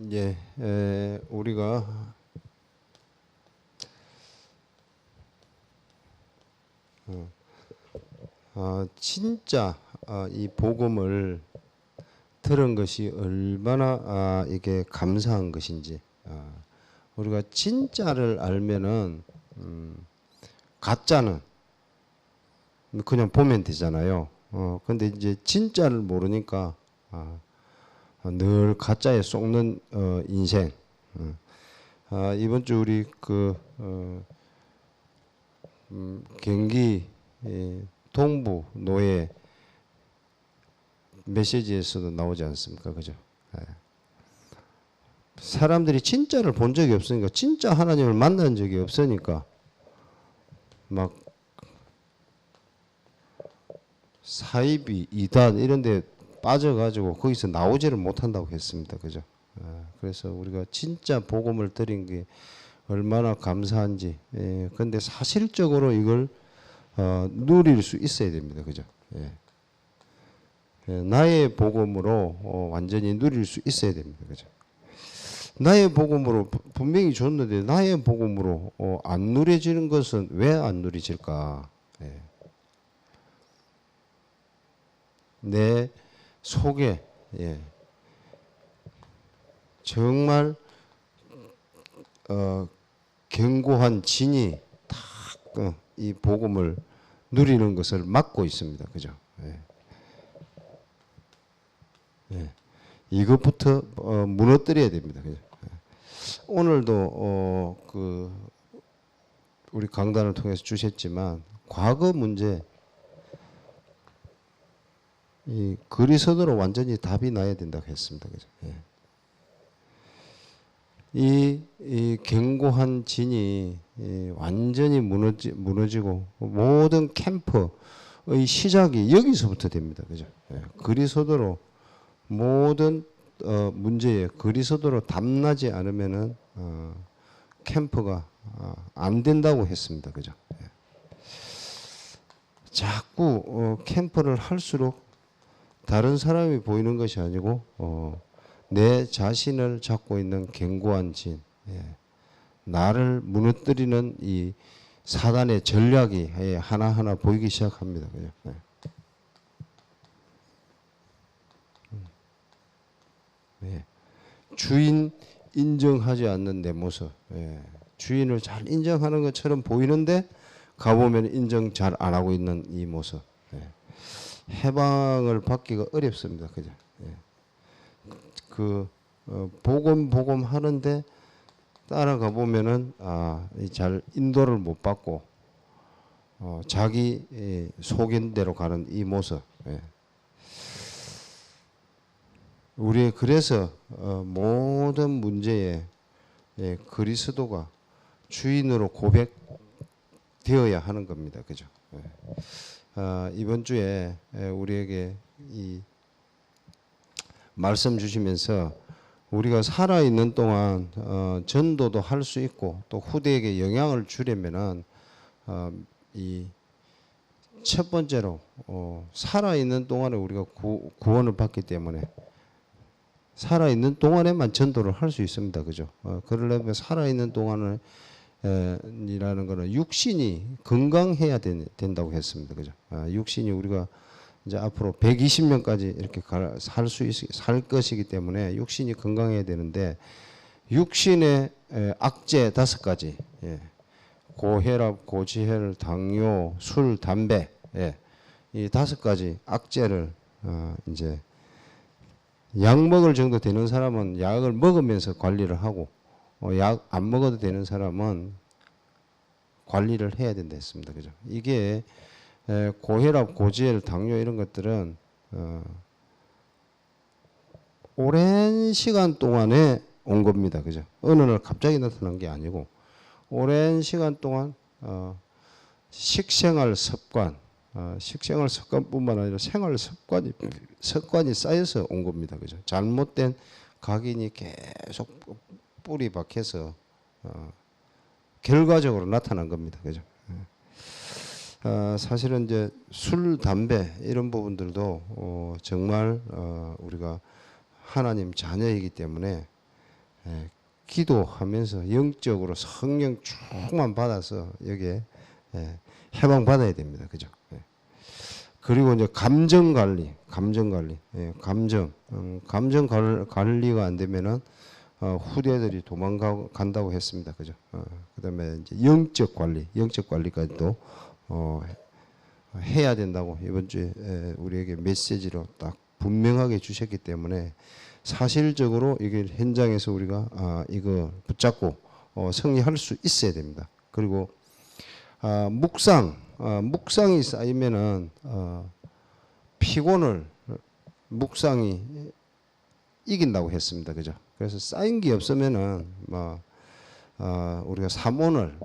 예, 에, 우리가 어, 아, 진짜 아, 이 복음을 들은 것이 얼마나 아, 이게 감사한 것인지 아, 우리가 진짜를 알면은 음, 가짜는 그냥 보면 되잖아요. 어, 근데 이제 진짜를 모르니까 아, 아, 늘 가짜에 속는 어, 인생. 어. 아, 이번 주 우리 그 어, 음, 경기 예, 동부 노예 메시지에서도 나오지 않습니까, 그죠? 예. 사람들이 진짜를 본 적이 없으니까 진짜 하나님을 만난 적이 없으니까 막 사이비 이단 이런데 빠져가지고 거기서 나오지를 못한다고 했습니다. 그죠? 아, 그래서 우리가 진짜 복음을 드린 게 얼마나 감사한지. 예, 근데 사실적으로 이걸 어, 누릴 수 있어야 됩니다. 그죠? 예. 예, 나의 복음으로 어, 완전히 누릴 수 있어야 됩니다. 그죠? 나의 복음으로 부- 분명히 줬는데 나의 복음으로 어, 안 누려지는 것은 왜 안 누려질까? 예. 내 속에 예. 정말 어, 견고한 진이 탁이 복음을 누리는 것을 막고 있습니다. 그죠? 예. 예. 이것부터 어, 무너뜨려야 됩니다. 그죠? 예. 오늘도 어, 그 우리 강단을 통해서 주셨지만 과거 문제 이 그리스도로 완전히 답이 나야 된다고 했습니다. 그죠? 예. 이, 이 견고한 진이 이 완전히 무너지, 무너지고 모든 캠프의 시작이 여기서부터 됩니다. 그죠? 예. 그리스도로 모든 어, 문제에 그리스도로 답나지 않으면은 어, 캠프가 어, 안 된다고 했습니다. 그죠? 예. 자꾸 어, 캠프를 할수록 다른 사람이 보이는 것이 아니고 어, 내 자신을 잡고 있는 견고한 진, 예. 나를 무너뜨리는 이 사단의 전략이 예, 하나하나 보이기 시작합니다. 예. 음. 예. 주인 인정하지 않는 내 모습, 예. 주인을 잘 인정하는 것처럼 보이는데 가보면 인정 잘 안 하고 있는 이 모습. 예. 해방을 받기가 어렵습니다. 그죠? 예. 그 어, 복음 복음 하는데 따라가 보면은 아잘 인도를 못 받고 어, 자기 예, 속인 대로 가는 이 모습. 예. 우리 그래서 어, 모든 문제에 예, 그리스도가 주인으로 고백되어야 하는 겁니다. 그죠? 예. 아, 이번 주에 에, 우리에게 이 말씀 주시면서 우리가 살아 있는 동안 어, 전도도 할 수 있고 또 후대에게 영향을 주려면은 어, 이첫 번째로 어, 살아 있는 동안에 우리가 구, 구원을 받기 때문에 살아 있는 동안에만 전도를 할 수 있습니다. 그죠? 어, 그러려면 살아 있는 동안을 에, 이라는 거는 육신이 건강해야 된, 다고 했습니다. 그죠? 아, 육신이 우리가 이제 앞으로 120년까지 이렇게 살 수 살 것이기 때문에 육신이 건강해야 되는데 육신의 에, 악재 다섯 가지. 예. 고혈압, 고지혈, 당뇨, 술, 담배. 예. 이 다섯 가지 악재를 어, 이제 약 먹을 정도 되는 사람은 약을 먹으면서 관리를 하고 어, 약 안 먹어도 되는 사람은 관리를 해야 된다 했습니다. 그죠? 이게 에, 고혈압, 고지혈, 당뇨 이런 것들은 어, 오랜 시간 동안에 온 겁니다. 그죠? 어느 날 갑자기 나타난 게 아니고 오랜 시간 동안 어, 식생활 습관, 어, 식생활 습관뿐만 아니라 생활 습관이 습관이 쌓여서 온 겁니다. 그죠? 잘못된 각인이 계속 뿌리 박혀서 어, 결과적으로 나타난 겁니다. 그죠? 예. 어, 사실은 이제 술, 담배 이런 부분들도 어, 정말 어, 우리가 하나님 자녀이기 때문에 예, 기도하면서 영적으로 성령 충만 받아서 여기에 예, 해방 받아야 됩니다. 그죠? 예. 그리고 이제 감정 관리, 감정 관리, 예, 감정, 음, 감정 관- 관리가 안 되면은 어, 후대들이 도망가 간다고 했습니다. 그죠? 어, 그다음에 이제 영적 관리, 영적 관리까지도 어, 해야 된다고 이번 주에 에, 우리에게 메시지로 딱 분명하게 주셨기 때문에 사실적으로 이게 현장에서 우리가 아, 이거 붙잡고 어, 승리할 수 있어야 됩니다. 그리고 아, 묵상, 아, 묵상이 쌓이면은 어, 피곤을 묵상이 이긴다고 했습니다. 그죠? 그래서 쌓인 게 없으면은 뭐 어, 우리가 삼오늘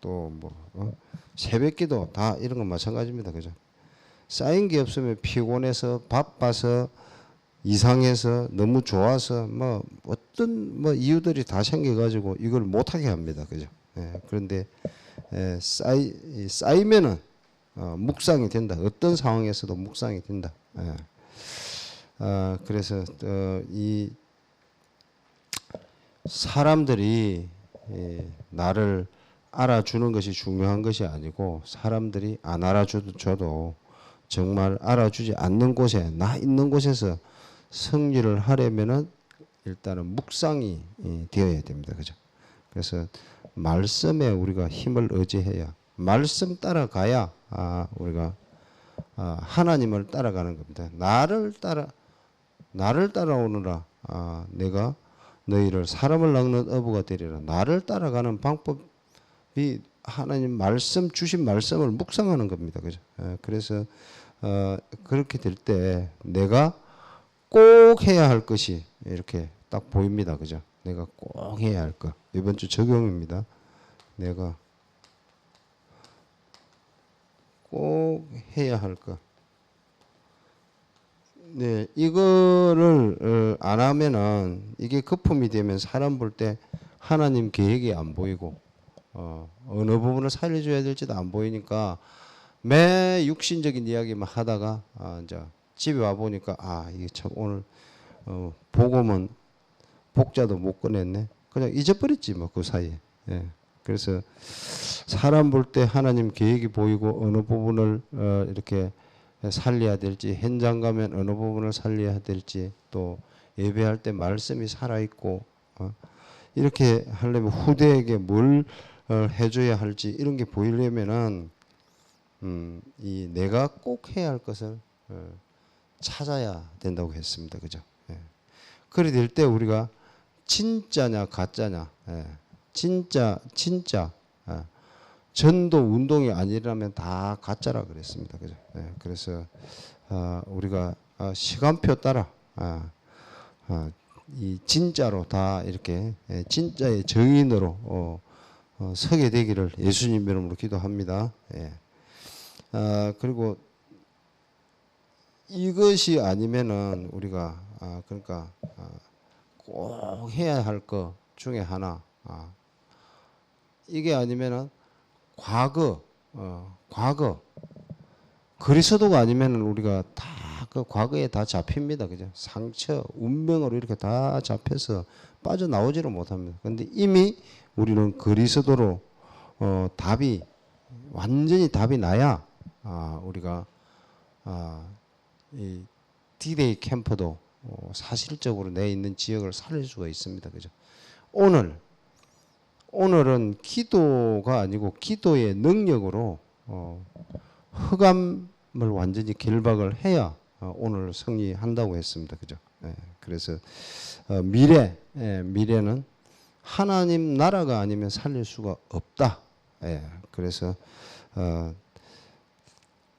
또뭐 어? 새벽기도 다 이런 건 마찬가지입니다. 그죠? 쌓인 게 없으면 피곤해서 바빠서 이상해서 너무 좋아서 뭐 어떤 뭐 이유들이 다 생겨가지고 이걸 못하게 합니다. 그죠? 예, 그런데 예, 쌓이 이 쌓이면은 어, 묵상이 된다. 어떤 상황에서도 묵상이 된다. 예. 아, 그래서 어, 이 사람들이 예, 나를 알아주는 것이 중요한 것이 아니고 사람들이 안 알아줘도 줘도 정말 알아주지 않는 곳에 나 있는 곳에서 승리를 하려면은 일단은 묵상이 예, 되어야 됩니다. 그죠? 그래서 말씀에 우리가 힘을 의지해야 말씀 따라가야 아, 우리가 아, 하나님을 따라가는 겁니다. 나를 따라 나를 따라오느라 아, 내가 너희를 사람을 낚는 어부가 되리라. 나를 따라가는 방법이 하나님 말씀 주신 말씀을 묵상하는 겁니다. 그죠? 예, 그래서 어, 그렇게 될 때 내가 꼭 해야 할 것이 이렇게 딱 보입니다. 그죠? 내가 꼭 해야 할 것. 이번 주 적용입니다. 내가 꼭 해야 할 것. 네, 이거를 어, 안 하면은 이게 거품이 되면 사람 볼 때 하나님 계획이 안 보이고 어, 어느 부분을 살려줘야 될지도 안 보이니까 매 육신적인 이야기만 하다가 아, 이제 집에 와 보니까 아 이게 참 오늘 어, 복음은 복자도 못 꺼냈네. 그냥 잊어버렸지 뭐 그 사이에. 예. 그래서 사람 볼 때 하나님 계획이 보이고 어느 부분을 어, 이렇게 살려야 될지 현장 가면 어느 부분을 살려야 될지 또 예배할 때 말씀이 살아 있고 어, 이렇게 하려면 후대에게 뭘 어, 해줘야 할지 이런 게 보이려면은 음, 이 내가 꼭 해야 할 것을 어, 찾아야 된다고 했습니다. 그죠? 예. 그래 될 때 우리가 진짜냐 가짜냐, 예. 진짜 진짜 예. 전도 운동이 아니라면 다 가짜라 그랬습니다. 그죠? 예. 그래서 아, 우리가 아, 시간표 따라 아, 아, 이 진짜로 다 이렇게 예, 진짜의 정인으로 어, 어, 서게 되기를 예수님 이름으로 기도합니다. 예. 아, 그리고 이것이 아니면은 우리가 아, 그러니까 아, 꼭 해야 할 것 중에 하나 아, 이게 아니면은 과거 어, 과거. 그리스도가 아니면은 우리가 다 그 과거에 다 잡힙니다. 그죠? 상처 운명으로 이렇게 다 잡혀서 빠져나오지를 못합니다. 근데 이미 우리는 그리스도로 어, 답이 완전히 답이 나야 아, 우리가 아, 이 디데이 캠프도 어, 사실적으로 내 있는 지역을 살릴 수가 있습니다. 그죠? 오늘 오늘은 기도가 아니고 기도의 능력으로 어, 흑암을 완전히 결박을 해야 어, 오늘 승리한다고 했습니다. 그죠? 예, 그래서 어, 미래 예, 미래는 하나님 나라가 아니면 살릴 수가 없다. 예, 그래서 어,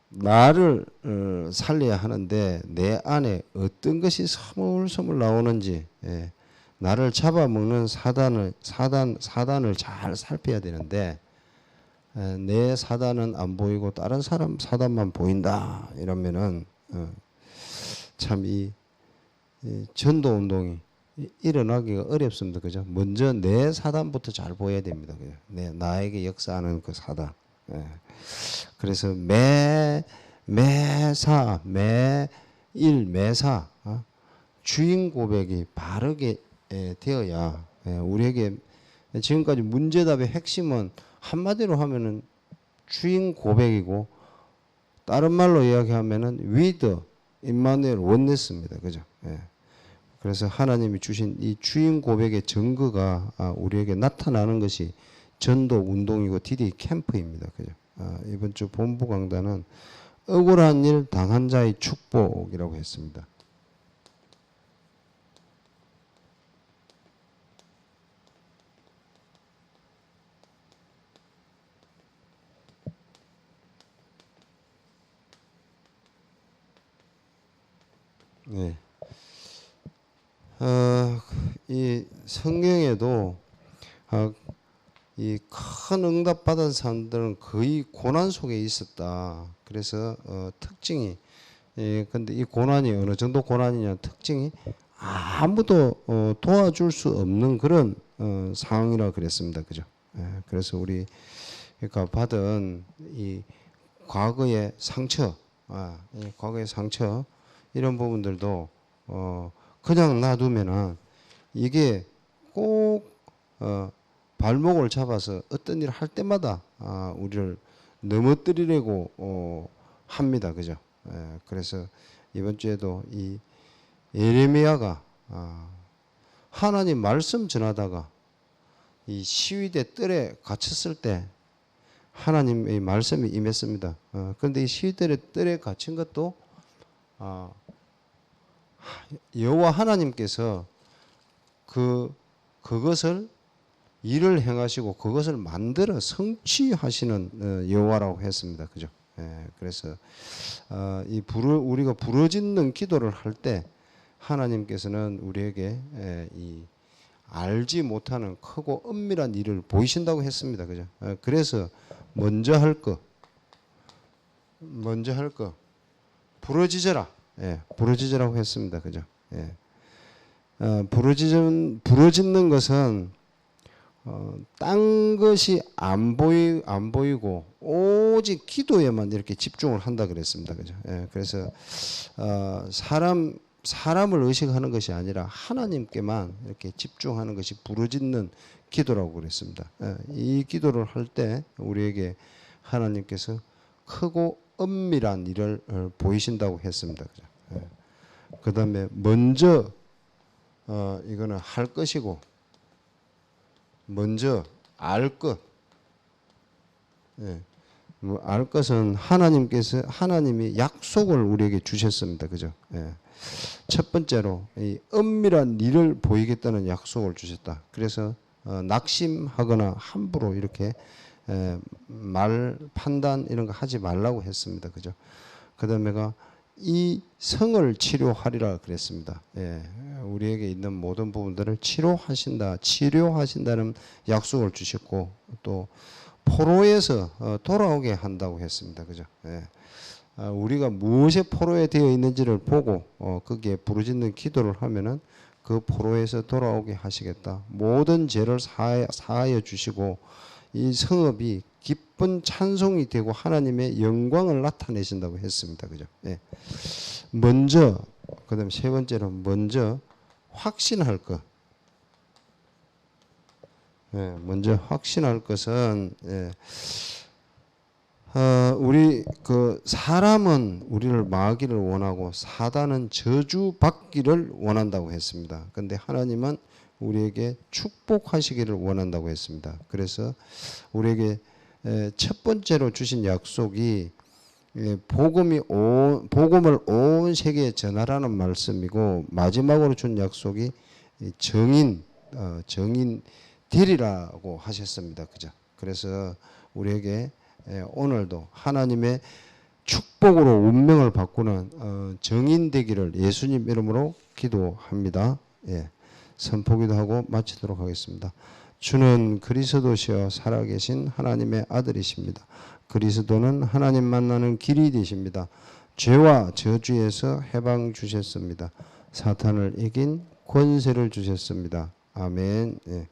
나를 어, 살려야 하는데 내 안에 어떤 것이 서물서물 나오는지 예, 나를 잡아먹는 사단을 사단 사단을 잘 살펴야 되는데 에, 내 사단은 안 보이고 다른 사람 사단만 보인다 이러면은 어, 참이 이 전도 운동이 이- 일어나기가 어렵습니다. 그죠? 먼저 내 사단부터 잘 보여야 됩니다. 그죠? 내 나에게 역사하는 그 사단. 예. 그래서 매 매사 매일 매사 어? 주인 고백이 바르게 예, 되어야 예, 우리에게 지금까지 문제답의 핵심은 한마디로 하면은 주인 고백이고 다른 말로 이야기하면은 위드 임마누엘 원네스입니다. 그죠? 예. 그래서 하나님이 주신 이 주인 고백의 증거가 아, 우리에게 나타나는 것이 전도 운동이고 디디 캠프입니다. 그죠? 아, 이번 주 본부 강단은 억울한 일 당한 자의 축복이라고 했습니다. 네. 어, 이 성경에도 어, 이큰 응답 받은 사람들은 거의 고난 속에 있었다. 그래서 어, 특징이 예, 근데 이 고난이 어느 정도 고난이냐 특징이 아무도 어, 도와줄 수 없는 그런 어, 상황이라 그랬습니다. 그죠? 예, 그래서 우리 그러니까 받은 이 과거의 상처, 아, 이 과거의 상처 이런 부분들도 어, 그냥 놔두면은 이게 꼭 어, 발목을 잡아서 어떤 일을 할 때마다 아, 우리를 넘어뜨리려고 어, 합니다. 그죠? 예, 그래서 이번 주에도 이 예레미야가 아, 하나님 말씀 전하다가 이 시위대 뜰에 갇혔을 때 하나님의 말씀이 임했습니다. 어, 그런데 이 시위대 뜰에 갇힌 것도 아, 여호와 하나님께서 그 그것을 일을 행하시고 그것을 만들어 성취하시는 어, 여호와라고 했습니다. 그죠? 예, 그래서 어, 이 부르, 우리가 부르짖는 기도를 할 때 하나님께서는 우리에게 예, 이 알지 못하는 크고 엄밀한 일을 보이신다고 했습니다. 그죠? 예, 그래서 먼저 할 거, 먼저 할 거, 부르짖어라. 예, 부르짖으라고 했습니다. 그죠? 예. 어, 부르짖은 부르짖는 것은 어, 딴 것이 안 보이 안 보이고 오직 기도에만 이렇게 집중을 한다 그랬습니다. 그죠? 예, 그래서 어, 사람 사람을 의식하는 것이 아니라 하나님께만 이렇게 집중하는 것이 부르짖는 기도라고 그랬습니다. 예, 이 기도를 할 때 우리에게 하나님께서 크고 엄밀한 일을 어, 보이신다고 했습니다. 그죠? 예. 그다음에 먼저 어, 이거는 할 것이고 먼저 알 것. 예. 뭐 알 것은 하나님께서 하나님이 약속을 우리에게 주셨습니다. 그죠? 예. 첫 번째로 이 엄밀한 일을 보이겠다는 약속을 주셨다. 그래서 어, 낙심하거나 함부로 이렇게 에, 말 판단 이런 거 하지 말라고 했습니다. 그죠? 그다음에가 이 성을 치료하리라 그랬습니다. 예, 우리에게 있는 모든 부분들을 치료하신다, 치료하신다는 약속을 주셨고 또 포로에서 어, 돌아오게 한다고 했습니다. 그죠? 예. 아, 우리가 무엇에 포로에 되어 있는지를 보고 어, 거기에 부르짖는 기도를 하면은 그 포로에서 돌아오게 하시겠다. 모든 죄를 사하여, 사하여 주시고 이 성읍이 기쁜 찬송이 되고 하나님의 영광을 나타내신다고 했습니다. 그죠? 예. 먼저 그다음 세 번째로 먼저 확신할 것. 예, 먼저 확신할 것은 예. 어, 우리 그 사람은 우리를 마귀를 원하고 사단은 저주 받기를 원한다고 했습니다. 근데 하나님은 우리에게 축복하시기를 원한다고 했습니다. 그래서 우리에게 첫 번째로 주신 약속이 복음이 온 복음을 온 세계에 전하라는 말씀이고 마지막으로 준 약속이 정인 어, 정인 되리라고 하셨습니다. 그죠? 그래서 우리에게 오늘도 하나님의 축복으로 운명을 바꾸는 어, 정인 되기를 예수님 이름으로 기도합니다. 예. 선포기도 하고 마치도록 하겠습니다. 주는 그리스도시여 살아계신 하나님의 아들이십니다. 그리스도는 하나님 만나는 길이 되십니다. 죄와 저주에서 해방 주셨습니다. 사탄을 이긴 권세를 주셨습니다. 아멘. 예.